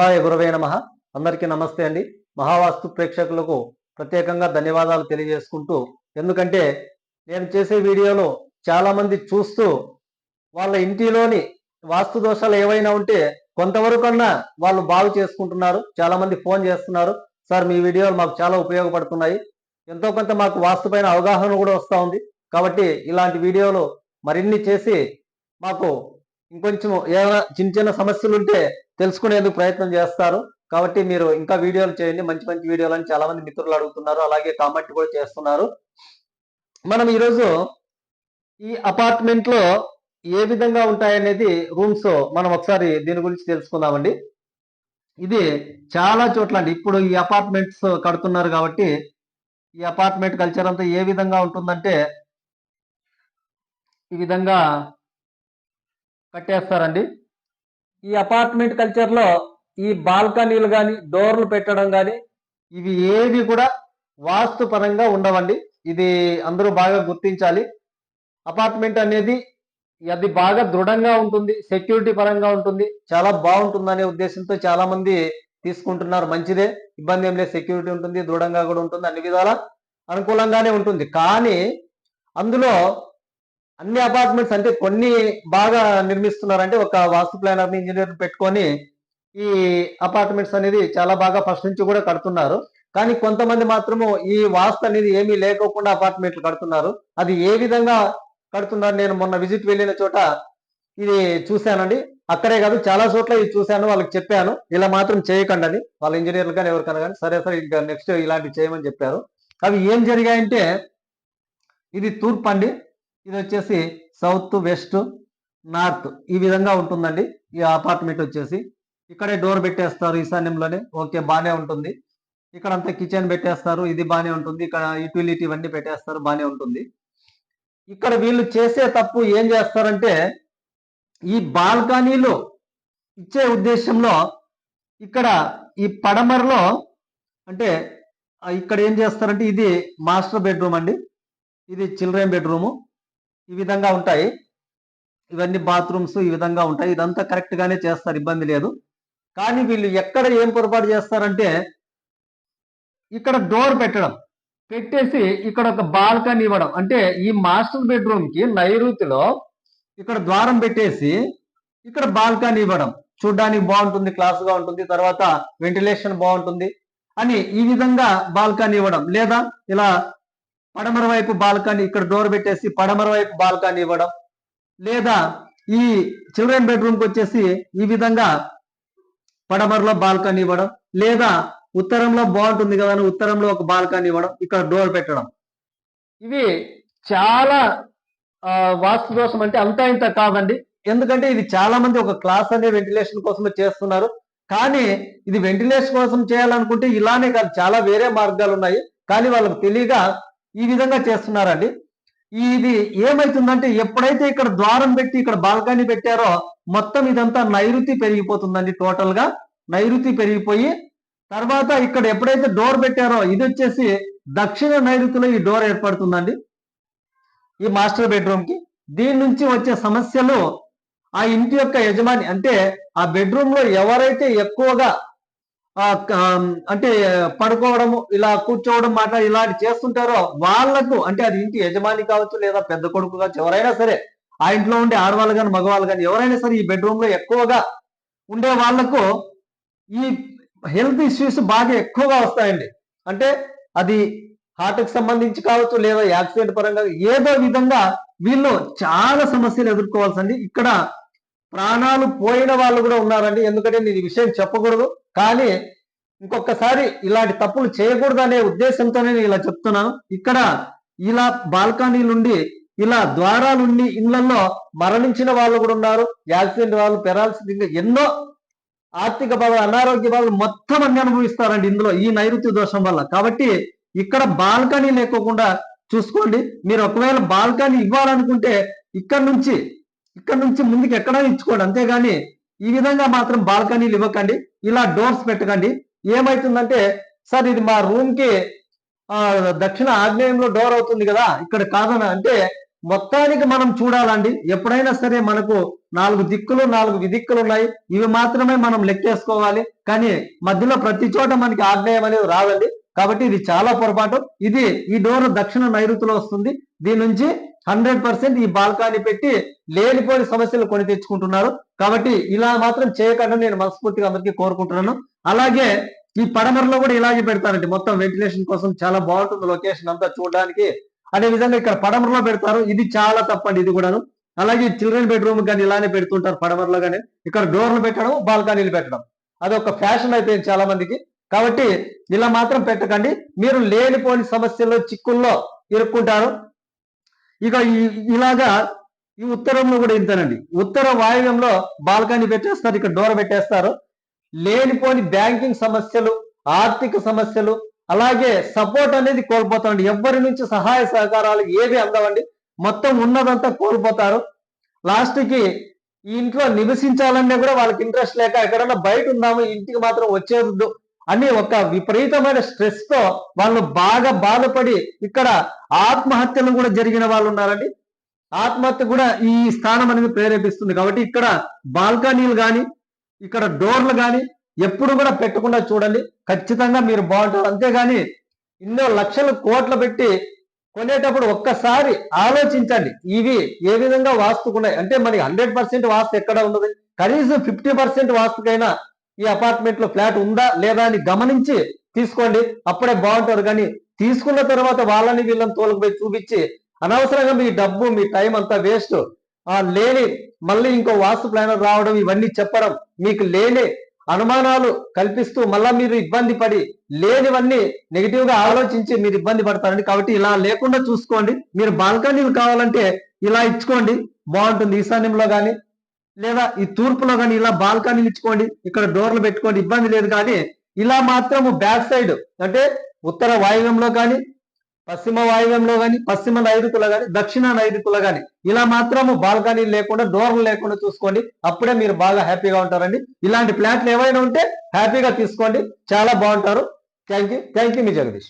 శివాయ గురవే నమ. అందరికీ నమస్తే అండి. మహావాస్తు ప్రేక్షకులకు ప్రత్యేకంగా ధన్యవాదాలు తెలియజేసుకుంటూ ఎందుకంటే నేను చేసే వీడియోలో చాలామంది చూస్తూ వాళ్ళ ఇంటిలోని వాస్తు దోషాలు ఏవైనా ఉంటే కొంతవరకన్నా వాళ్ళు బాగు చేసుకుంటున్నారు. చాలామంది ఫోన్ చేస్తున్నారు. సార్ మీ వీడియోలు మాకు చాలా ఉపయోగపడుతున్నాయి. ఎంతో కొంత మాకు వాస్తు పైన అవగాహన కూడా వస్తూ ఉంది. కాబట్టి ఇలాంటి వీడియోలు మరిన్ని చేసి మాకు ఇంకొంచెం ఏమైనా చిన్న చిన్న సమస్యలు ఉంటే తెలుసుకునేందుకు ప్రయత్నం చేస్తారు. కాబట్టి మీరు ఇంకా వీడియోలు చేయండి. మంచి మంచి వీడియోలు అని చాలా మంది మిత్రులు అడుగుతున్నారు. అలాగే కామెంట్ కూడా చేస్తున్నారు. మనం ఈరోజు ఈ అపార్ట్మెంట్లో ఏ విధంగా ఉంటాయనేది రూమ్స్ మనం ఒకసారి దీని గురించి తెలుసుకుందామండి. ఇది చాలా చోట్ల అండి. ఇప్పుడు ఈ అపార్ట్మెంట్స్ కడుతున్నారు కాబట్టి ఈ అపార్ట్మెంట్ కల్చర్ అంతా ఏ విధంగా ఉంటుందంటే ఈ విధంగా కట్టేస్తారండి. ఈ అపార్ట్మెంట్ కల్చర్లో ఈ బాల్కనీలు కానీ డోర్లు పెట్టడం కానీ ఇవి ఏవి కూడా వాస్తు పరంగా ఉండవండి. ఇది అందరూ బాగా గుర్తించాలి. అపార్ట్మెంట్ అనేది అది బాగా దృఢంగా ఉంటుంది సెక్యూరిటీ పరంగా ఉంటుంది చాలా బాగుంటుందనే ఉద్దేశంతో చాలా మంది తీసుకుంటున్నారు. మంచిదే ఇబ్బంది ఏం లేదు. సెక్యూరిటీ ఉంటుంది దృఢంగా కూడా ఉంటుంది అన్ని విధాల అనుకూలంగానే ఉంటుంది. కానీ అందులో అన్ని అపార్ట్మెంట్స్ అంటే కొన్ని బాగా నిర్మిస్తున్నారంటే ఒక వాస్తు ప్లానర్ ఇంజనీర్ పెట్టుకొని ఈ అపార్ట్మెంట్స్ అనేది చాలా బాగా ఫస్ట్ నుంచి కూడా కడుతున్నారు. కానీ కొంతమంది మాత్రము ఈ వాస్తు అనేది ఏమీ లేకోకుండా అపార్ట్మెంట్లు కడుతున్నారు. అది ఏ విధంగా కడుతున్నారు నేను మొన్న విజిట్ వెళ్ళిన చోట ఇది చూశానండి. అక్కడే కాదు చాలా చోట్ల ఇది చూశాను వాళ్ళకి చెప్పాను. ఇలా మాత్రం చేయకండి అని. వాళ్ళ ఇంజనీర్లు కానీ ఎవరికైనా కానీ సరే సరే ఇంకా నెక్స్ట్ ఇలాంటివి చేయమని చెప్పారు. అవి ఏం జరిగాయంటే ఇది తూర్పు అండి. ఇది వచ్చేసి సౌత్ వెస్ట్ నార్త్ ఈ విధంగా ఉంటుందండి. ఈ అపార్ట్మెంట్ వచ్చేసి ఇక్కడే డోర్ పెట్టేస్తారు ఈశాన్యంలోనే. ఓకే బాగానే ఉంటుంది. ఇక్కడ అంతా కిచెన్ పెట్టేస్తారు ఇది బాగానే ఉంటుంది. ఇక్కడ యూటిలిటీ ఇవన్నీ పెట్టేస్తారు బాగానే ఉంటుంది. ఇక్కడ వీళ్ళు చేసే తప్పు ఏం చేస్తారంటే ఈ బాల్కనీలు ఇచ్చే ఉద్దేశంలో ఇక్కడ ఈ పడమరలో అంటే ఇక్కడ ఏం చేస్తారంటే ఇది మాస్టర్ బెడ్రూమ్ అండి. ఇది చిల్డ్రన్ బెడ్రూము. ఈ విధంగా ఉంటాయి. ఇవన్నీ బాత్రూమ్స్ ఈ విధంగా ఉంటాయి. ఇదంతా కరెక్ట్ గానే చేస్తారు ఇబ్బంది లేదు. కానీ వీళ్ళు ఎక్కడ ఏం పొరపాటు చేస్తారంటే ఇక్కడ డోర్ పెట్టడం పెట్టేసి ఇక్కడ ఒక బాల్కనీ ఇవ్వడం. అంటే ఈ మాస్టర్ బెడ్రూమ్కి నైరుతిలో ఇక్కడ ద్వారం పెట్టేసి ఇక్కడ బాల్కనీ ఇవ్వడం. చూడ్డానికి బాగుంటుంది క్లాస్గా ఉంటుంది తర్వాత వెంటిలేషన్ బాగుంటుంది అని ఈ విధంగా బాల్కనీ ఇవ్వడం. లేదా ఇలా పడమర వైపు బాల్కనీ ఇక్కడ డోర్ పెట్టేసి పడమర వైపు బాల్కనీ ఇవ్వడం. లేదా ఈ చిల్డ్రన్ బెడ్రూమ్కి వచ్చేసి ఈ విధంగా పడమరలో బాల్కనీ ఇవ్వడం. లేదా ఉత్తరంలో బాగుంటుంది కదా అని ఉత్తరంలో ఒక బాల్కనీ ఇవ్వడం. ఇక్కడ డోర్ పెట్టడం. ఇవి చాలా వాస్తు దోషం అంటే అంతా ఇంత కాదండి. ఎందుకంటే ఇది చాలా మంది ఒక క్లాస్ అనే వెంటిలేషన్ కోసమే చేస్తున్నారు. కానీ ఇది వెంటిలేషన్ కోసం చేయాలనుకుంటే ఇలానే కాదు చాలా వేరే మార్గాలు ఉన్నాయి కానీ వాళ్ళకి తెలియగా ఈ విధంగా చేస్తున్నారండి. ఇది ఏమైతుందంటే ఎప్పుడైతే ఇక్కడ ద్వారం పెట్టి ఇక్కడ బాల్కనీ పెట్టారో మొత్తం ఇదంతా నైరుతి పెరిగిపోతుందండి టోటల్గా. నైరుతి పెరిగిపోయి తర్వాత ఇక్కడ ఎప్పుడైతే డోర్ పెట్టారో ఇది వచ్చేసి దక్షిణ నైరుతిలో ఈ డోర్ ఏర్పడుతుందండి. ఈ మాస్టర్ బెడ్రూమ్కి. దీని నుంచి వచ్చే సమస్యలు ఆ ఇంటి యొక్క యజమాని అంటే ఆ బెడ్రూమ్లో ఎవరైతే ఎక్కువగా అంటే పడుకోవడము ఇలా కూర్చోవడం మాట ఇలాంటి చేస్తుంటారో వాళ్ళకు అంటే అది ఇంటి యజమాని కావచ్చు లేదా పెద్ద కొడుకు కావచ్చు ఎవరైనా సరే ఆ ఇంట్లో ఉండే ఆడవాళ్ళు కానీ మగవాళ్ళు కానీ ఎవరైనా సరే ఈ బెడ్రూమ్లో ఎక్కువగా ఉండే వాళ్ళకు ఈ హెల్త్ ఇష్యూస్ బాగా ఎక్కువగా వస్తాయండి. అంటే అది హార్ట్కి సంబంధించి కావచ్చు లేదా యాక్సిడెంట్ పరంగా ఏదో విధంగా వీళ్ళు చాలా సమస్యలు ఎదుర్కోవాల్సింది. ఇక్కడ ప్రాణాలు పోయిన వాళ్ళు కూడా ఉన్నారండి. ఎందుకంటే నేను ఈ విషయం చెప్పకూడదు. కానీ ఇంకొకసారి ఇలాంటి తప్పులు చేయకూడదు అనే ఉద్దేశంతోనే నేను ఇలా చెప్తున్నాను. ఇక్కడ ఇలా బాల్కనీ నుండి ఇలా ద్వారాలుండి ఇళ్ళలో మరణించిన వాళ్ళు కూడా ఉన్నారు. యాక్సిడెంట్ వాళ్ళు పెరాల్సి ఎన్నో ఆర్థిక బాధలు అనారోగ్య బాధలు మొత్తం అన్ని అనుభవిస్తారండి ఇందులో ఈ నైరుతి దోషం వల్ల. కాబట్టి ఇక్కడ బాల్కనీ లేకోకుండా చూసుకోండి. మీరు ఒకవేళ బాల్కనీ ఇవ్వాలనుకుంటే ఇక్కడ నుంచి ఇక్కడ నుంచి ముందుకు ఎక్కడా ఇచ్చుకోండి. అంతేగాని ఈ విధంగా మాత్రం బాల్కనీలు ఇవ్వకండి. ఇలా డోర్స్ పెట్టకండి. ఏమైతుందంటే సార్ ఇది మా రూమ్కి దక్షిణ ఆగ్నేయంలో డోర్ అవుతుంది కదా ఇక్కడ కాదని అంటే మొత్తానికి మనం చూడాలండి. ఎప్పుడైనా సరే మనకు నాలుగు దిక్కులు నాలుగు విదిక్కులు ఉన్నాయి. ఇవి మాత్రమే మనం లెక్కేసుకోవాలి. కానీ మధ్యలో ప్రతి చోట మనకి ఆగ్నేయం అనేది రాదండి కాబట్టి ఇది చాలా పొరపాటు. ఇది ఈ డోర్ దక్షిణ నైరుతిలో వస్తుంది. దీని నుంచి హండ్రెడ్ పర్సెంట్ ఈ బాల్కానీ పెట్టి లేనిపోని సమస్యలు కొని తెచ్చుకుంటున్నారు. కాబట్టి ఇలా మాత్రం చేయకుండా నేను మనస్ఫూర్తిగా అందరికీ కోరుకుంటున్నాను. అలాగే ఈ పడమరలో కూడా ఇలాగే పెడతారండి. మొత్తం వెంటిలేషన్ కోసం చాలా బాగుంటుంది లొకేషన్ అంతా చూడడానికి. అదే విధంగా ఇక్కడ పడమరలో పెడతారు. ఇది చాలా తప్పండి ఇది కూడాను. అలాగే చిల్డ్రన్ బెడ్రూమ్ కానీ ఇలానే పెడుతుంటారు పడమరలో కానీ. ఇక్కడ డోర్లు పెట్టడం బాల్కనీలు పెట్టడం. అది ఒక ఫ్యాషన్ అయిపోయింది చాలా మందికి. కాబట్టి ఇలా మాత్రం పెట్టకండి. మీరు లేనిపోని సమస్యల్లో చిక్కుల్లో ఇరుక్కుంటారు. ఇక ఇలాగా ఈ ఉత్తరంలో కూడా ఇంతేనండి. ఉత్తర వాయువ్యంలో బాల్కనీ పెట్టేస్తారు ఇక్కడ డోర్ పెట్టేస్తారు. లేనిపోని బ్యాంకింగ్ సమస్యలు ఆర్థిక సమస్యలు అలాగే సపోర్ట్ అనేది కోల్పోతామండి. ఎవ్వరి నుంచి సహాయ సహకారాలు ఏవి అందవండి. మొత్తం ఉన్నదంతా కోల్పోతారు. లాస్ట్కి ఈ ఇంట్లో నివసించాలన్నా కూడా వాళ్ళకి ఇంట్రెస్ట్ లేక ఎక్కడన్నా బయట ఉందాము ఇంటికి మాత్రం వచ్చేది అని ఒక విపరీతమైన స్ట్రెస్తో వాళ్ళు బాగా బాధపడి ఇక్కడ ఆత్మహత్యలు కూడా జరిగిన వాళ్ళు ఉన్నారండి. ఆత్మహత్య కూడా ఈ స్థానం అనేది ప్రేరేపిస్తుంది. కాబట్టి ఇక్కడ బాల్కనీలు కానీ ఇక్కడ డోర్లు కానీ ఎప్పుడు కూడా పెట్టకుండా చూడండి. ఖచ్చితంగా మీరు బాగుంటారు. అంతేగాని ఎన్నో లక్షలు కోట్లు పెట్టి కొనేటప్పుడు ఒక్కసారి ఆలోచించండి. ఇవి ఏ విధంగా వాస్తుకున్నాయి? అంటే మనకి హండ్రెడ్ పర్సెంట్ వాస్తు ఎక్కడ ఉన్నది? కనీసం ఫిఫ్టీ పర్సెంట్ వాస్తుకైనా ఈ అపార్ట్మెంట్లో ఫ్లాట్ ఉందా లేదా అని గమనించి తీసుకోండి. అప్పుడే బాగుంటారు. కానీ తీసుకున్న తర్వాత వాళ్ళని వీళ్ళని తోలుకుపోయి చూపించి అనవసరంగా మీ డబ్బు మీ టైం అంతా వేస్ట్. ఆ లేని మళ్ళీ ఇంకో వాస్తు ప్లానర్ రావడం ఇవన్నీ చెప్పడం మీకు లేని అనుమానాలు కల్పిస్తూ మళ్ళా మీరు ఇబ్బంది పడి లేనివన్నీ నెగిటివ్గా ఆలోచించి మీరు ఇబ్బంది పడతారండి కాబట్టి ఇలా లేకుండా చూసుకోండి. మీరు బాల్కనీలు కావాలంటే ఇలా ఇచ్చుకోండి. బాగుంటుంది. ఈశాన్యంలో కానీ లేదా ఈ తూర్పులో కానీ ఇలా బాల్కనీలు ఇచ్చుకోండి ఇక్కడ డోర్లు పెట్టుకోండి ఇబ్బంది లేదు కానీ ఇలా మాత్రం బ్యాక్ సైడ్ అంటే ఉత్తర వాయువ్యంలో కానీ పశ్చిమ వాయువ్యంలో కానీ పశ్చిమ నైరుతుల కానీ దక్షిణ నైరుతుల కానీ ఇలా మాత్రము బాల్కనీ లేకుండా డోర్లు లేకుండా చూసుకోండి. అప్పుడే మీరు బాగా హ్యాపీగా ఉంటారండి. ఇలాంటి ప్లాట్లు ఏవైనా ఉంటే హ్యాపీగా తీసుకోండి. చాలా బాగుంటారు. Thank you. థ్యాంక్ యూ మీ జగదీష్.